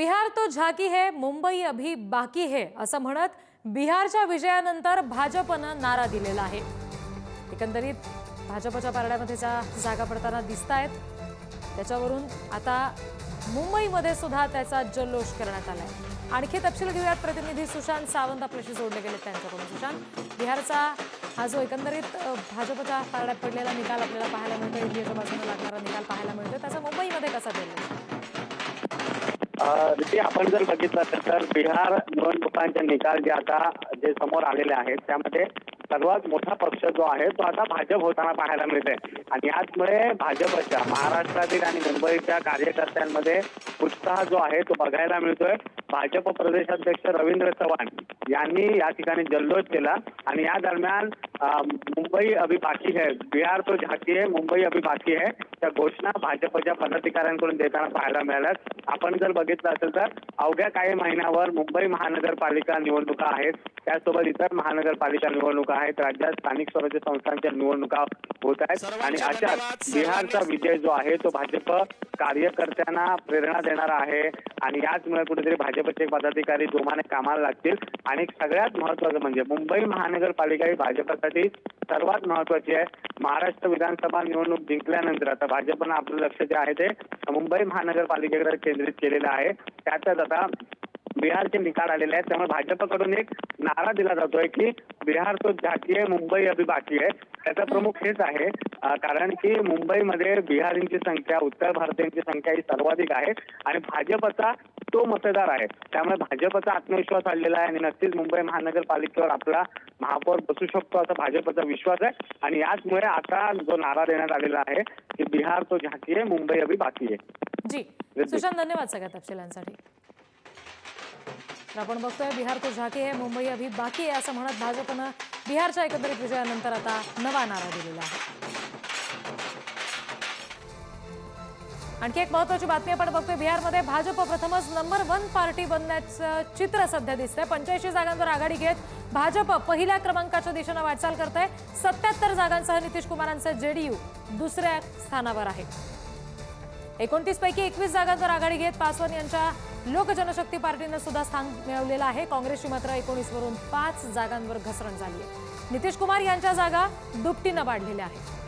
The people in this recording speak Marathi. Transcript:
बिहार तो झाकी है मुंबई अभी बाकी है असं म्हणत बिहारच्या विजयानंतर भाजपनं नारा दिलेला आहे. एकंदरीत भाजपच्या पारड्यामध्ये ज्या जागा पडताना दिसत आहेत त्याच्यावरून आता मुंबईमध्ये सुद्धा त्याचा जल्लोष करण्यात आलाय. आणखी तपशील घेऊयात प्रतिनिधी सुशांत सावंत आपल्याशी जोडले गेले त्यांच्याकडून. सुशांत बिहारचा हा जो एकंदरीत भाजपच्या पारड्यात पडलेला निकाल आपल्याला पाहायला मिळतो इंडियाच्या बाजूने लागणारा निकाल पाहायला मिळतो त्याचा मुंबईमध्ये कसा दिला रिती आपण जर बघितलं असेल तर बिहार निवडणुकांचे निकाल जे आता जे समोर आलेले आहेत त्यामध्ये सर्वात मोठा पक्ष जो आहे तो आता भाजप होताना पाहायला मिळते आणि याचमुळे भाजपच्या महाराष्ट्रातील आणि मुंबईच्या कार्यकर्त्यांमध्ये उत्साह जो आहे तो बघायला मिळतोय. भाजप प्रदेशाध्यक्ष रवींद्र चव्हाण यांनी या ठिकाणी जल्लोष केला. आणि या दरम्यान मुंबई अभी बाकी है बिहार तो झाकी है मुंबई अभी बाकी है त्या घोषणा भाजपच्या पदाधिकाऱ्यांकडून देताना पाहायला मिळाल्यात. आपण जर बघितलं असेल तर अवघ्या काही महिन्यावर मुंबई महानगरपालिका निवडणुका आहेत. त्याचसोबत इतर महानगरपालिका निवडणुका आहेत. राज्यात स्थानिक स्वराज्य संस्थांच्या निवडणुका होत आहेत आणि सर्वांनी- बिहारचा विजय जो आहे तो भाजप कार्यकर्त्यांना प्रेरणा देणारा आहे. आणि याचमुळे कुठेतरी भाजपचे पदाधिकारी जोमाने कामाला लागतील. आणि सगळ्यात महत्वाचं म्हणजे मुंबई महानगरपालिका ही भाजपसाठी सर्वात महत्वाची आहे. महाराष्ट्र विधानसभा निवडणूक जिंकल्यानंतर आता भाजपनं आपलं लक्ष जे आहे ते मुंबई महानगरपालिकेकडे केंद्रित केलेलं आहे. त्यातच आता बिहारचे निकाल आलेले आहेत. त्यामुळे भाजपकडून एक नारा दिला जातोय की बिहार तो झाकी आहे मुंबई अभी बाकी आहे. त्याचं प्रमुख हेच आहे. कारण की मुंबईमध्ये बिहारींची संख्या उत्तर भारतीयांची संख्या ही सर्वाधिक आहे आणि भाजपचा तो मतदार आहे. त्यामुळे भाजपचा आत्मविश्वास वाढलेला आहे आणि नक्कीच मुंबई महानगरपालिकेवर आपला महापौर बसू शकतो असा भाजपचा विश्वास आहे. आणि याचमुळे आता जो नारा देण्यात आलेला आहे की बिहार तो झाकी आहे मुंबई अभी बाकी आहे. जी. सुशांत धन्यवाद सगळ्या तपशिलांसाठी. तर आपण बघतोय बिहार तो झाकी आहे मुंबई अभी बाकी आहे असं म्हणत भाजपनं बिहारच्या एकंदरीत विजयानंतर आता नवा नारा दिलेला आहे. आणखी एक महत्वाची बातमी आपण बघतोय बिहारमध्ये भाजप प्रथमच नंबर वन पार्टी बनण्याचं चित्र सध्या दिसतंय. पंच्याऐंशी जागांवर आघाडी घेत भाजप पहिल्या क्रमांकाच्या दिशेनं वाटचाल करत आहे सत्याहत्तर जागांसह नितीश कुमारांचं जेडीयू दुसऱ्या स्थानावर आहे. एकोणतीस पैकी एकवीस जागांवर आघाडी घेत पासवान यांच्या लोक जनशक्ती पार्टीनं सुद्धा स्थान मिळवलेलं आहे. काँग्रेसची मात्र एकोणीस वरून पाच जागांवर घसरण झाली आहे नितीश कुमार यांच्या जागा दुपटीनं वाढलेल्या आहेत.